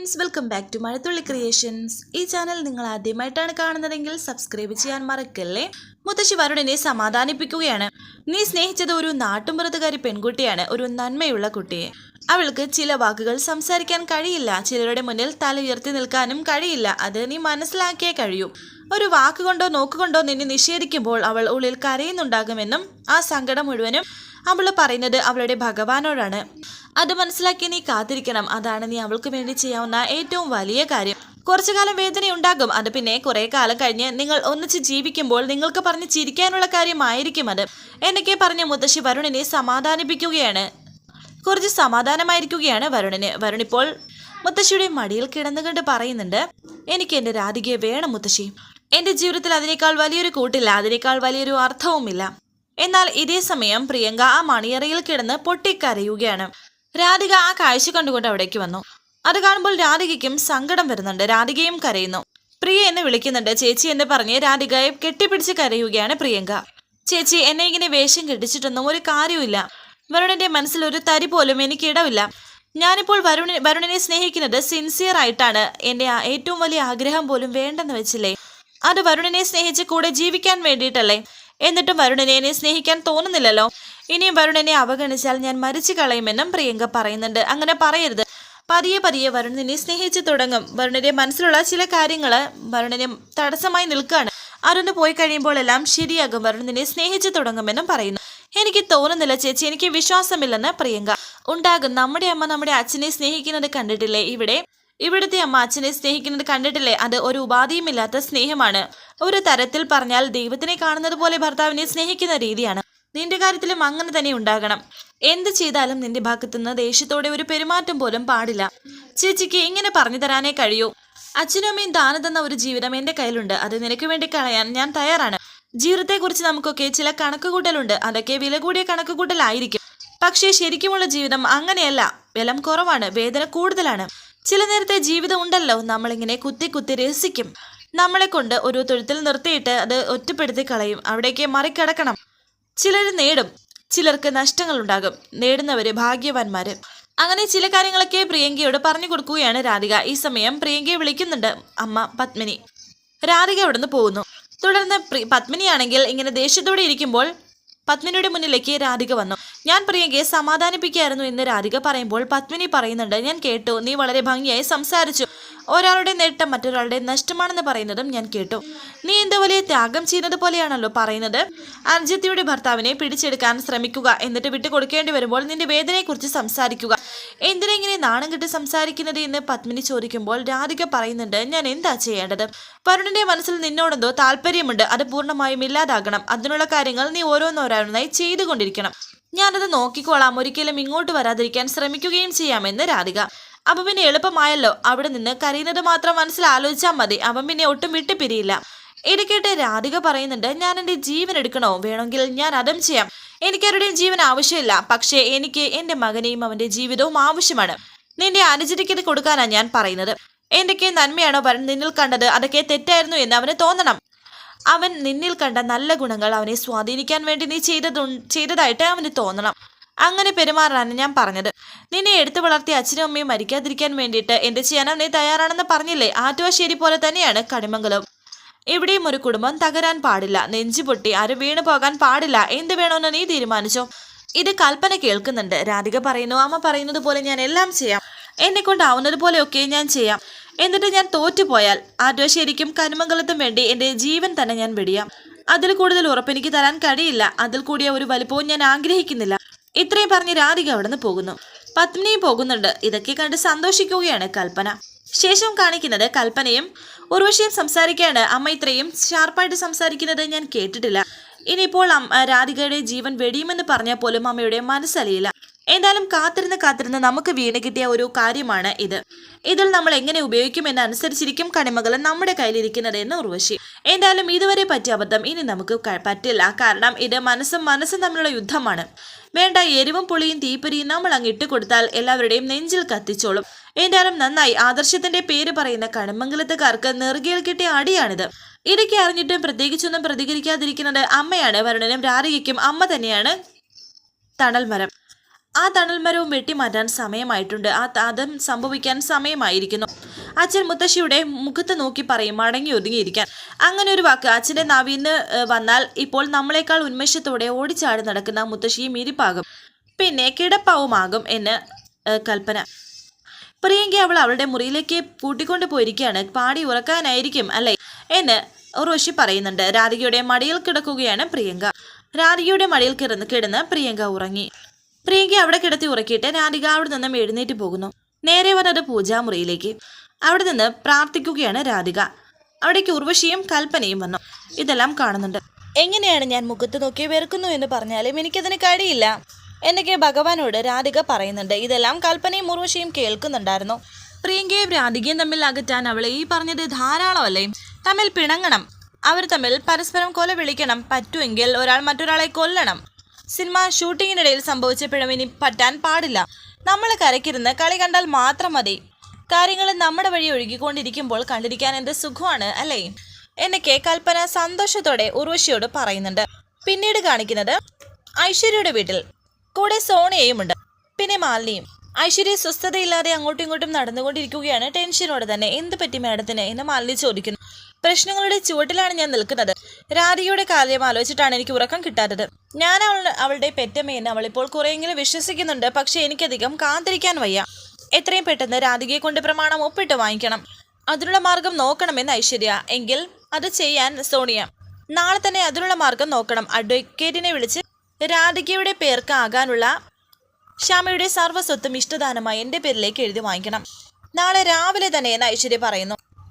Friends welcome back to Mazhathulli creations ഈ channel നിങ്ങൾ ആദ്യമായിട്ടാണ് കാണുന്നതെങ്കിൽ സബ്സ്ക്രൈബ് ചെയ്യാൻ മറക്കല്ലേ? മുത്തശ്ശി വരുണിനെ സമാധാനിപ്പിക്കുകയാണ്. നീ സ്നേഹിച്ചത് ഒരു നാട്ടുമ്പുറത്തുകാരി പെൺകുട്ടിയാണ് ഒരു നന്മയുള്ള കുട്ടിയെ. അവൾക്ക് ചില വാക്കുകൾ സംസാരിക്കാൻ കഴിയില്ല. ചിലരുടെ മുന്നിൽ തല ഉയർത്തി നിൽക്കാനും കഴിയില്ല. അത് നീ മനസ്സിലാക്കിയേ കഴിയൂ. ഒരു വാക്കുകൊണ്ടോ നോക്കുകൊണ്ടോ നിന്നെ നിഷേധിക്കുമ്പോൾ അവൾ ഉള്ളിൽ കരയുന്നുണ്ടാകുമെന്നും ആ സങ്കടം മുഴുവനും അവൾ പറയുന്നത് അവളുടെ ഭഗവാനോടാണ്. അത് മനസ്സിലാക്കി നീ കാത്തിരിക്കണം. അതാണ് നീ അവൾക്ക് വേണ്ടി ചെയ്യാവുന്ന ഏറ്റവും വലിയ കാര്യം. കുറച്ചു കാലം വേദന ഉണ്ടാകും അത് പിന്നെ കുറെ കാലം കഴിഞ്ഞ് നിങ്ങൾ ഒന്നിച്ച് ജീവിക്കുമ്പോൾ നിങ്ങൾക്ക് പറഞ്ഞ് ചിരിക്കാനുള്ള കാര്യമായിരിക്കും അത്. എന്നൊക്കെ പറഞ്ഞ് മുത്തശ്ശി വരുണിനെ സമാധാനിപ്പിക്കുകയാണ്. കുറച്ച് സമാധാനമായിരിക്കുകയാണ് വരുണിന്. വരുണിപ്പോൾ മുത്തശ്ശിയുടെ മടിയിൽ കിടന്നുകൊണ്ട് പറയുന്നുണ്ട് എനിക്ക് എന്റെ രാധികയെ വേണം മുത്തശ്ശി. എന്റെ ജീവിതത്തിൽ അതിനേക്കാൾ വലിയൊരു കൂട്ടില്ല. അതിനേക്കാൾ വലിയൊരു അർത്ഥവുമില്ല. എന്നാൽ ഇതേ സമയം പ്രിയങ്ക ആ മണിയറയിൽ കിടന്ന് പൊട്ടിക്കരയുകയാണ്. രാധിക ആ കാഴ്ച കണ്ടുകൊണ്ട് അവിടേക്ക് വന്നു. അത് കാണുമ്പോൾ രാധികയ്ക്കും സങ്കടം വരുന്നുണ്ട്. രാധികയും കരയുന്നു. പ്രിയ എന്ന് വിളിക്കുന്നുണ്ട്. ചേച്ചി എന്ന് പറഞ്ഞ് രാധികയെ കെട്ടിപ്പിടിച്ച് കരയുകയാണ് പ്രിയങ്ക. ചേച്ചി എന്നെ ഇങ്ങനെ വേഷം കെട്ടിച്ചിട്ടൊന്നും ഒരു കാര്യമില്ല വരുണിന്റെ മനസ്സിൽ ഒരു തരി പോലും എനിക്ക് ഇടവില്ല. ഞാനിപ്പോൾ വരുണി വരുണിനെ സ്നേഹിക്കുന്നത് സിൻസിയർ ആയിട്ടാണ്. എന്റെ ഏറ്റവും വലിയ ആഗ്രഹം പോലും വേണ്ടെന്ന് വെച്ചില്ലേ? അത് വരുണിനെ സ്നേഹിച്ച് കൂടെ ജീവിക്കാൻ വേണ്ടിയിട്ടല്ലേ? എന്നിട്ടും വരുണനെ എന്നെ സ്നേഹിക്കാൻ തോന്നുന്നില്ലല്ലോ. ഇനിയും വരുണനെ അവഗണിച്ചാൽ ഞാൻ മരിച്ചു കളയുമെന്നും പ്രിയങ്ക പറയുന്നുണ്ട്. അങ്ങനെ പറയരുത്. പതിയെ പതിയെ വരുണനെ സ്നേഹിച്ചു തുടങ്ങും. വരുണന്റെ മനസ്സിലുള്ള ചില കാര്യങ്ങൾ വരുണിനെ തടസ്സമായി നിൽക്കുകയാണ്. അരുണ് പോയി കഴിയുമ്പോൾ എല്ലാം ശരിയാകും. വരുണനെ സ്നേഹിച്ചു തുടങ്ങുമെന്നും പറയുന്നു. എനിക്ക് തോന്നുന്നില്ല ചേച്ചി. എനിക്ക് വിശ്വാസമില്ലെന്ന് പ്രിയങ്ക. ഉണ്ടാകും. നമ്മുടെ അമ്മ നമ്മുടെ അച്ഛനെ സ്നേഹിക്കുന്നത് കണ്ടിട്ടില്ലേ? ഇവിടെ ഇവിടുത്തെ അമ്മ അച്ഛനെ സ്നേഹിക്കുന്നത് കണ്ടിട്ടില്ലേ? അത് ഒരു ഉപാധിയുമില്ലാത്ത സ്നേഹമാണ്. ഒരു തരത്തിൽ പറഞ്ഞാൽ ദൈവത്തിനെ കാണുന്നത് പോലെ ഭർത്താവിനെ സ്നേഹിക്കുന്ന രീതിയാണ്. നിന്റെ കാര്യത്തിലും അങ്ങനെ തന്നെ ഉണ്ടാകണം. എന്ത് ചെയ്താലും നിന്റെ ഭാഗത്തുനിന്ന് ദേഷ്യത്തോടെ ഒരു പെരുമാറ്റം പോലും പാടില്ല. ചേച്ചിക്ക് ഇങ്ങനെ പറഞ്ഞു തരാനേ കഴിയൂ? അച്ഛനും അമ്മയും ദാനം തന്ന ഒരു ജീവിതം എന്റെ കയ്യിലുണ്ട്. അത് നിനക്ക് വേണ്ടി കളയാൻ ഞാൻ തയ്യാറാണ്. ജീവിതത്തെക്കുറിച്ച് നമുക്കൊക്കെ ചില കണക്കുകൂട്ടലുണ്ട്. അതൊക്കെ വില കൂടിയ കണക്കുകൂട്ടലായിരിക്കും. പക്ഷേ ശരിക്കുമുള്ള ജീവിതം അങ്ങനെയല്ല. ബലം കുറവാണ്. വേദന കൂടുതലാണ്. ചില നേരത്തെ ജീവിതം ഉണ്ടല്ലോ. നമ്മളിങ്ങനെ കുത്തി കുത്തി രസിക്കും. നമ്മളെ കൊണ്ട് ഒരു തൊഴുത്തിൽ നിർത്തിയിട്ട് അത് ഒറ്റപ്പെടുത്തി കളയും. അവിടേക്ക് മറികടക്കണം. ചിലർ നേടും. ചിലർക്ക് നഷ്ടങ്ങൾ ഉണ്ടാകും നേടുന്നവര് ഭാഗ്യവാന്മാര്. അങ്ങനെ ചില കാര്യങ്ങളൊക്കെ പ്രിയങ്കയോട് പറഞ്ഞു കൊടുക്കുകയാണ് രാധിക. ഈ സമയം പ്രിയങ്കയെ വിളിക്കുന്നുണ്ട് അമ്മ പത്മിനി. രാധിക അവിടുന്ന് പോകുന്നു. തുടർന്ന് പത്മിനിയാണെങ്കിൽ ഇങ്ങനെ ദേഷ്യത്തോടെ ഇരിക്കുമ്പോൾ പത്മിനിയുടെ മുന്നിലേക്ക് രാധിക വന്നു. ഞാൻ പ്രിയങ്കയെ സമാധാനിപ്പിക്കായിരുന്നു എന്ന് രാധിക പറയുമ്പോൾ പത്മിനി പറയുന്നുണ്ട് ഞാൻ കേട്ടു നീ വളരെ ഭംഗിയായി സംസാരിച്ചു. ഒരാളുടെ നേട്ടം മറ്റൊരാളുടെ നഷ്ടമാണെന്ന് പറയുന്നതും ഞാൻ കേട്ടു. നീ എന്താ വലിയ ത്യാഗം ചെയ്യുന്നത് പോലെയാണല്ലോ പറയുന്നത്? അർജിത്തിയുടെ ഭർത്താവിനെ പിടിച്ചെടുക്കാൻ ശ്രമിക്കുക എന്നിട്ട് വിട്ടുകൊടുക്കേണ്ടി വരുമ്പോൾ നിന്റെ വേദനയെക്കുറിച്ച് സംസാരിക്കുക. എന്തിനെങ്ങനെ നാണം കിട്ടി സംസാരിക്കുന്നത് എന്ന് പത്മിനി ചോദിക്കുമ്പോൾ രാധിക പറയുന്നുണ്ട് ഞാൻ എന്താ ചെയ്യേണ്ടത്? വരുണിന്റെ മനസ്സിൽ നിന്നോടെന്തോ താല്പര്യമുണ്ട് അത് പൂർണമായും ഇല്ലാതാകണം. അതിനുള്ള കാര്യങ്ങൾ നീ ഓരോന്നോരോന്നായി ചെയ്തുകൊണ്ടിരിക്കണം. ഞാനത് നോക്കിക്കോളാം. ഒരിക്കലും ഇങ്ങോട്ട് വരാതിരിക്കാൻ ശ്രമിക്കുകയും ചെയ്യാമെന്ന് രാധിക. അപ്പം പിന്നെ എളുപ്പമായല്ലോ. അവിടെ നിന്ന് കരയുന്നത് മാത്രം മനസ്സിലാലോചിച്ചാൽ മതി. അവൻ പിന്നെ ഒട്ടും വിട്ടു പിരിയില്ല ഇടയ്ക്കേട്ട് രാധിക പറയുന്നുണ്ട് ഞാൻ എന്റെ ജീവൻ എടുക്കണോ? വേണമെങ്കിൽ ഞാൻ അതും ചെയ്യാം. എനിക്കാരുടെയും ജീവൻ ആവശ്യമില്ല. പക്ഷേ എനിക്ക് എന്റെ മകനെയും അവന്റെ ജീവിതവും ആവശ്യമാണ്. നിന്റെ അനുചരിക്കത് കൊടുക്കാനാണ് ഞാൻ പറയുന്നത്. എന്തൊക്കെ നന്മയാണോ നിന്നിൽ കണ്ടത്? അതൊക്കെ തെറ്റായിരുന്നു എന്ന് അവന് തോന്നണം. അവൻ നിന്നിൽ കണ്ട നല്ല ഗുണങ്ങൾ അവനെ സ്വാധീനിക്കാൻ വേണ്ടി നീ ചെയ്തതു ചെയ്തതായിട്ട് അവന് തോന്നണം. അങ്ങനെ പെരുമാറാനാണ് ഞാൻ പറഞ്ഞത്. നിന്നെ എടുത്തു വളർത്തി അച്ഛനും അമ്മയും മരിക്കാതിരിക്കാൻ വേണ്ടിയിട്ട് എന്ത് ചെയ്യാനും നീ തയ്യാറാണെന്ന് പറഞ്ഞില്ലേ? ആറ്റുവാശ്ശേരി പോലെ തന്നെയാണ് കടിമംഗലം ഇവിടെയും ഒരു കുടുംബം തകരാൻ പാടില്ല. നെഞ്ചു പൊട്ടി ആരും വീണു പോകാൻ പാടില്ല. എന്ത് വേണമെന്ന് നീ തീരുമാനിച്ചോ? ഇത് കൽപ്പന കേൾക്കുന്നുണ്ട്. രാധിക പറയുന്നു അമ്മ പറയുന്നത് പോലെ ഞാൻ എല്ലാം ചെയ്യാം. എന്നെ കൊണ്ടാവുന്നത് പോലെയൊക്കെ ഞാൻ ചെയ്യാം. എന്നിട്ട് ഞാൻ തോറ്റുപോയാൽ ആറ്റുവശ്ശേരിക്കും കനുമംഗലത്തും വേണ്ടി എന്റെ ജീവൻ തന്നെ ഞാൻ വെടിയാം. അതിൽ കൂടുതൽ ഉറപ്പെനിക്ക് തരാൻ കഴിയില്ല. അതിൽ കൂടിയ ഒരു വലിപ്പവും ഞാൻ ആഗ്രഹിക്കുന്നില്ല. ഇത്രയും പറഞ്ഞ് രാധിക അവിടുന്ന് പോകുന്നു. പത്മിനിയും പോകുന്നുണ്ട്. ഇതൊക്കെ കണ്ട് സന്തോഷിക്കുകയാണ് കൽപ്പന. ശേഷം കാണിക്കുന്നത് കൽപ്പനയും ഉർവശിയും സംസാരിക്കുകയാണ്. അമ്മ ഇത്രയും ഷാർപ്പായിട്ട് സംസാരിക്കുന്നത് ഞാൻ കേട്ടിട്ടില്ല. ഇനിയിപ്പോൾ രാധികയുടെ ജീവൻ വെടിയുമെന്ന് പറഞ്ഞാൽ പോലും അമ്മയുടെ മനസ്സലിയില്ല. എന്തായാലും കാത്തിരുന്ന് കാത്തിരുന്ന് നമുക്ക് വീണ് കിട്ടിയ ഒരു കാര്യമാണ് ഇത്. ഇതിൽ നമ്മൾ എങ്ങനെ ഉപയോഗിക്കുമെന്നനുസരിച്ചിരിക്കും കണിമകൾ നമ്മുടെ കയ്യിലിരിക്കുന്നത് എന്ന് ഉർവശി. എന്തായാലും ഇതുവരെ പറ്റിയ അബദ്ധം ഇനി നമുക്ക് പറ്റില്ല. കാരണം ഇത് മനസ്സും മനസ്സും തമ്മിലുള്ള യുദ്ധമാണ്. വേണ്ട എരിവും പുളിയും തീപ്പൊരിയും നമ്മൾ അങ്ങ് ഇട്ടുകൊടുത്താൽ എല്ലാവരുടെയും നെഞ്ചിൽ കത്തിച്ചോളും. എന്തായാലും നന്നായി. ആദർശത്തിന്റെ പേര് പറയുന്ന കണിമംഗലത്തുകാർക്ക് നെറുകയിൽ കിട്ടിയ അടിയാണിത്. ഇടയ്ക്ക് അറിഞ്ഞിട്ടും പ്രത്യേകിച്ചൊന്നും പ്രതികരിക്കാതിരിക്കുന്നത് അമ്മയാണ്. വരുണനും രാധികയ്ക്കും അമ്മ തന്നെയാണ് തണൽ മരം ആ തണൽമരവും വെട്ടിമാറ്റാൻ സമയമായിട്ടുണ്ട്. ആ താതം സംഭവിക്കാൻ സമയമായിരിക്കുന്നു. അച്ഛൻ മുത്തശ്ശിയുടെ മുഖത്ത് നോക്കി പറയും മടങ്ങി ഒതുങ്ങിയിരിക്കാൻ. അങ്ങനെ ഒരു വാക്ക് അച്ഛന്റെ നാവിന്ന് വന്നാൽ ഇപ്പോൾ നമ്മളെക്കാൾ ഉന്മേഷത്തോടെ ഓടിച്ചാടി നടക്കുന്ന മുത്തശ്ശിയും ഇരിപ്പാകും. പിന്നെ കിടപ്പാവുമാകും എന്ന് കൽപ്പന. പ്രിയങ്ക അവൾ അവളുടെ മുറിയിലേക്ക് കൂട്ടിക്കൊണ്ട് പോയിരിക്കുകയാണ്. പാടി ഉറക്കാനായിരിക്കും അല്ലേ? എന്ന് റോഷി പറയുന്നുണ്ട്. രാധികയുടെ മടിയിൽ കിടക്കുകയാണ് പ്രിയങ്ക. രാധികയുടെ മടിയിൽ കിടന്ന് കിടന്ന് പ്രിയങ്ക ഉറങ്ങി. പ്രിയങ്ക അവിടെ കിടത്തി ഉറക്കിയിട്ട് രാധിക അവിടെ നിന്നും എഴുന്നേറ്റ് പോകുന്നു. നേരെ വന്നത് പൂജാമുറിയിലേക്ക്. അവിടെ നിന്ന് പ്രാർത്ഥിക്കുകയാണ് രാധിക. അവിടേക്ക് ഉർവശിയും കൽപ്പനയും വന്നു. ഇതെല്ലാം കാണുന്നുണ്ട്. എങ്ങനെയാണ് ഞാൻ മുഖത്ത് നോക്കി വെറുക്കുന്നു എന്ന് പറഞ്ഞാലും എനിക്കതിന് കഴിയില്ല എന്നൊക്കെ ഭഗവാനോട് രാധിക പറയുന്നുണ്ട്. ഇതെല്ലാം കൽപ്പനയും ഉർവശിയും കേൾക്കുന്നുണ്ടായിരുന്നു. പ്രിയങ്കയും രാധികയും തമ്മിൽ അകറ്റാൻ അവളെ ഈ പറഞ്ഞത് ധാരാളമല്ലേ? തമ്മിൽ പിണങ്ങണം. അവർ തമ്മിൽ പരസ്പരം കൊല വിളിക്കണം പറ്റുമെങ്കിൽ ഒരാൾ മറ്റൊരാളെ കൊല്ലണം. സിനിമ ഷൂട്ടിങ്ങിനിടയിൽ സംഭവിച്ച പിഴവിനി പറ്റാൻ പാടില്ല. നമ്മൾ കരക്കിരുന്ന് കളി കണ്ടാൽ മാത്രം മതി. കാര്യങ്ങൾ നമ്മുടെ വഴി ഒഴുകിക്കൊണ്ടിരിക്കുമ്പോൾ കണ്ടിരിക്കാൻ എന്ത് സുഖമാണ് അല്ലേ? എന്നൊക്കെ കൽപ്പന സന്തോഷത്തോടെ ഉർവശിയോട് പറയുന്നുണ്ട്. പിന്നീട് കാണിക്കുന്നത് ഐശ്വര്യയുടെ വീട്ടിൽ. കൂടെ സോണിയയുമുണ്ട്. പിന്നെ മാലിനിയും. ഐശ്വര്യ സ്വസ്ഥതയില്ലാതെ അങ്ങോട്ടും ഇങ്ങോട്ടും നടന്നുകൊണ്ടിരിക്കുകയാണ്. ടെൻഷനോടെ തന്നെ എന്ത് പറ്റി മാഡത്തിന്? എന്ന് മാലിനി ചോദിക്കുന്നു. പ്രശ്നങ്ങളുടെ ചുവട്ടിലാണ് ഞാൻ നിൽക്കുന്നത്. രാധികയുടെ കാര്യം ആലോചിച്ചിട്ടാണ് എനിക്ക് ഉറക്കം കിട്ടാത്തത്. ഞാൻ അവൾ അവളുടെ പെറ്റമ്മയെന്ന് അവളിപ്പോൾ കുറെയെങ്കിലും വിശ്വസിക്കുന്നുണ്ട്. പക്ഷേ എനിക്കധികം കാത്തിരിക്കാൻ വയ്യ. എത്രയും പെട്ടെന്ന് രാധികയെ കൊണ്ട് പ്രമാണം ഒപ്പിട്ട് വാങ്ങിക്കണം. അതിനുള്ള മാർഗം നോക്കണമെന്ന് ഐശ്വര്യ. എങ്കിൽ അത് ചെയ്യാൻ സോണിയ. നാളെ തന്നെ അതിനുള്ള മാർഗം നോക്കണം. അഡ്വക്കേറ്റിനെ വിളിച്ച് രാധികയുടെ പേർക്ക് ആകാനുള്ള ശ്യാമയുടെ സർവസ്വത്തും ഇഷ്ടദാനമായി എന്റെ പേരിലേക്ക് എഴുതി വാങ്ങിക്കണം. നാളെ രാവിലെ തന്നെ എന്ന് ഐശ്വര്യ പറയുന്നു.